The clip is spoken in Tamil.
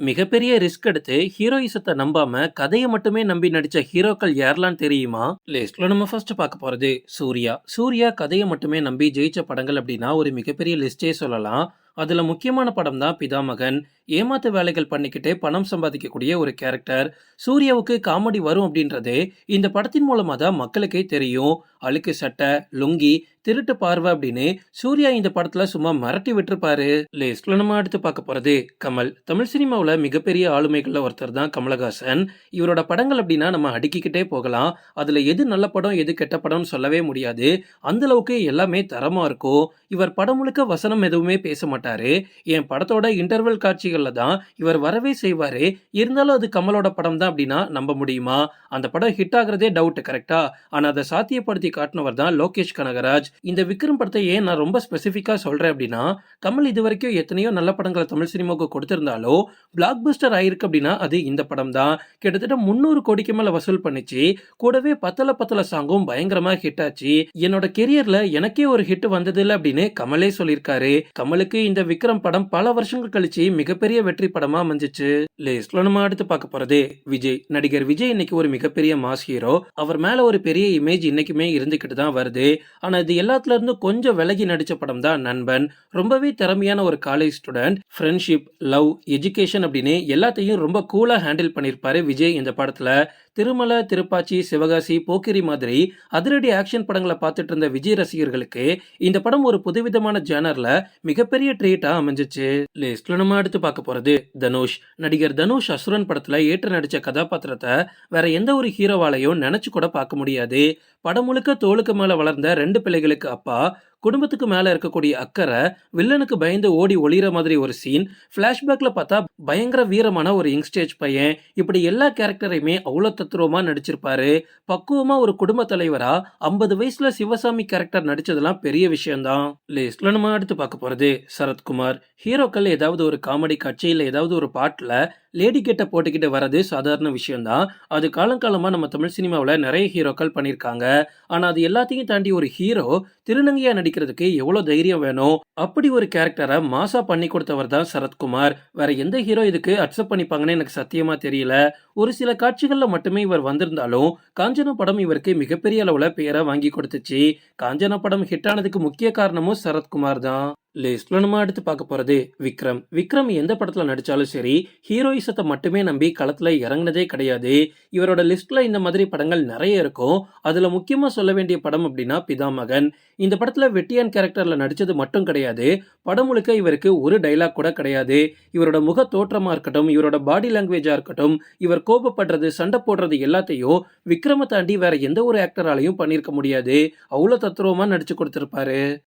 மிகப்பெரிய ரிஸ்க் எடுத்து ஹீரோயிசத்தை நம்பாம கதையை மட்டுமே நம்பி நடிச்ச ஹீரோக்கள் யாரெல்லாம் தெரியுமா? லிஸ்ட்ல நம்ம ஃபர்ஸ்ட் பார்க்க போறது சூர்யா. சூர்யா கதையை மட்டுமே நம்பி ஜெயிச்ச படங்கள் அப்படின்னா ஒரு மிகப்பெரிய லிஸ்டே சொல்லலாம். அதுல முக்கியமான படம் தான் பிதாமகன். ஏமாத்து வேலைகள் பண்ணிக்கிட்டே பணம் சம்பாதிக்கக்கூடிய ஒரு கேரக்டர் சூர்யாவுக்கு காமெடி வரும் அப்படின்றது இந்த படத்தின் மூலமா தான் மக்களுக்கே தெரியும். அழுக்கு சட்டை லுங்கி திருட்டு பார்வை அப்படின்னு சூர்யா இந்த படத்துல சும்மா மிரட்டி விட்டுருப்பாரு. லிஸ்ட்ல நம்ம அடுத்து பார்க்க போறது கமல். தமிழ் சினிமாவில் மிகப்பெரிய ஆளுமைகள்ல ஒருத்தர் தான் கமலஹாசன். இவரோட படங்கள் அப்படின்னா நம்ம அடுக்கிக்கிட்டே போகலாம். அதுல எது நல்ல படம் எது கெட்ட படம்னு சொல்லவே முடியாது. அந்த அளவுக்கு எல்லாமே தரமா இருக்கும். இவர் படம் முழுக்க வசனம் எதுவுமே பேச மாட்டாரு. என் படத்தோட இன்டர்வல் காட்சிகள்ல தான் இவர் வரவே செய்வாரு. இருந்தாலும் அது கமலோட படம் தான் அப்படின்னா நம்ப முடியுமா? அந்த படம் ஹிட் ஆகுறதே டவுட் கரெக்டா ஆனா அதை சாத்தியப்படுத்தி காட்டினவர் தான் லோகேஷ் கனகராஜ். இந்த விக்ரம் படத்தை ஏன் நான் ரொம்ப ஸ்பெசிபிக்கா சொல்றேன் அப்படின்னா கமல் இது வரைக்கும் எத்தனையோ நல்ல படங்களை தமிழ் சினிமாவுக்கு கொடுத்திருந்தாலும் பிளாக் பஸ்டர் ஆயிருக்கு அப்படின்னா அது இந்த படம் தான். கிட்டத்தட்ட முந்நூறு கோடிக்கு மேல வசூல் பண்ணிச்சு. கூடவே பத்தல பத்தல சாங்கும் பயங்கரமா ஹிட் ஆச்சு. என்னோட கெரியர்ல எனக்கே ஒரு ஹிட் வந்தது இல்லை அப்படின்னு கமலே சொல்லியிருக்காரு. கமலுக்கு இந்த விக்ரம் படம் பல வருஷங்கள் கழிச்சு மிகப்பெரிய வெற்றி படமா அமைஞ்சிச்சு. லிஸ்ட்ல நம்ம அடுத்து பார்க்க போறதே விஜய். நடிகர் விஜய் இன்னைக்கு ஒரு மிகப்பெரிய மாஸ் ஹீரோ. அவர் மேல ஒரு பெரிய இமேஜ் இன்னைக்குமே இருந்துகிட்டு தான் வருது. ஆனா இது எல்லாத்துல இருந்து கொஞ்சம் விலகி நடிச்ச படம் தான் நண்பன். ரொம்பவே திறமையான ஒரு college student friendship love education அப்படின்னு எல்லாத்தையும் ரொம்ப கூலா ஹேண்டில் பண்ணியிருப்பாரு விஜய் இந்த படத்துல. திருமலை திருப்பாச்சி சிவகாசி போக்கிரி மாதிரி அதிரடி ஆக்ஷன் படங்களை பார்த்துட்டு இருந்த விஜய் ரசிகர்களுக்கு இந்த படம் ஒரு புதுவிதமான ஜேனர்ல மிகப்பெரிய ட்ரீட்டா அமைஞ்சிச்சு. லிஸ்ட்ல நம்ம அடுத்து பார்க்க போறது தனுஷ். நடிகர் தனுஷ் அசுரன் படத்துல ஏற்று நடிச்ச கதாபாத்திரத்தை வேற எந்த ஒரு ஹீரோவாலையும் நினைச்சு கூட பார்க்க முடியாது. படம் முழுக்க தோளுக்கு மேல வளர்ந்த ரெண்டு பிள்ளைகளுக்கு அப்பா குடும்பத்துக்கு மேல இருக்கக்கூடிய அக்கறை வில்லனுக்கு பயந்து ஓடி ஒளிகிற மாதிரி ஒரு சீன் ஃபிளாஷ்பேக்ல பார்த்தா பயங்கர வீரமான ஒரு யங்ஸ்டேஜ் பையன். இப்படி எல்லா கேரக்டரையுமே அவ்வளோ தத்துருவமா நடிச்சிருப்பாரு. பக்குவமா ஒரு குடும்ப தலைவரா ஐம்பது வயசுல சிவசாமி கேரக்டர் நடிச்சதெல்லாம் பெரிய விஷயம்தான். லிஸ்ட்ல நம்ம அடுத்து பார்க்க போறது சரத்குமார். ஹீரோக்கள் ஏதாவது ஒரு காமெடி காட்சி இல்லை ஏதாவது ஒரு பாட்டில் லேடி கேட்ட போட்டுக்கிட்டு வர்றது சாதாரண விஷயம்தான். அது காலங்காலமாக நம்ம தமிழ் சினிமாவில் நிறைய ஹீரோக்கள் பண்ணியிருக்காங்க. ஆனால் அது எல்லாத்தையும் தாண்டி ஒரு ஹீரோ திருநங்கையா நடிக்கிறதுக்கு எவ்வளோ தைரியம் வேணும்? அப்படி ஒரு கேரக்டரை மாசா பண்ணி கொடுத்தவர் தான் சரத்குமார். வேற எந்த ஹீரோ இதுக்கு அக்செப்ட் பண்ணிப்பாங்கன்னு எனக்கு சத்தியமா தெரியல. ஒரு சில காட்சிகளில் மட்டுமே இவர் வந்திருந்தாலும் காஞ்சனா படம் இவருக்கு மிகப்பெரிய அளவில் பெயரை வாங்கி கொடுத்துச்சு. காஞ்சனா படம் ஹிட் ஆனதுக்கு முக்கிய காரணமும் சரத்குமார் தான். லிஸ்ட்ல நம்ம அடுத்து பார்க்க போறது விக்ரம். விக்ரம் எந்த படத்துல நடிச்சாலும் சரி ஹீரோயிசத்தை மட்டுமே நம்பி களத்துல இறங்குனதே கிடையாது. இவரோட லிஸ்ட்ல இந்த மாதிரி படங்கள் நிறைய இருக்கும். அதுல முக்கியமா சொல்ல வேண்டிய படம் அப்படின்னா பிதாமகன். இந்த படத்துல வெட்டியான் கேரக்டர்ல நடிச்சது மட்டும் கிடையாது. படம் முழுக்க இவருக்கு ஒரு டைலாக் கூட கிடையாது. இவரோட முக தோற்றமா இருக்கட்டும் இவரோட பாடி லாங்குவேஜா இருக்கட்டும் இவர் கோபப்படுறது சண்டை போடுறது எல்லாத்தையும் விக்ரம தாண்டி வேற எந்த ஒரு ஆக்டராலையும் பண்ணியிருக்க முடியாது. அவ்வளோ தத்துருவமா நடிச்சு கொடுத்திருப்பாரு.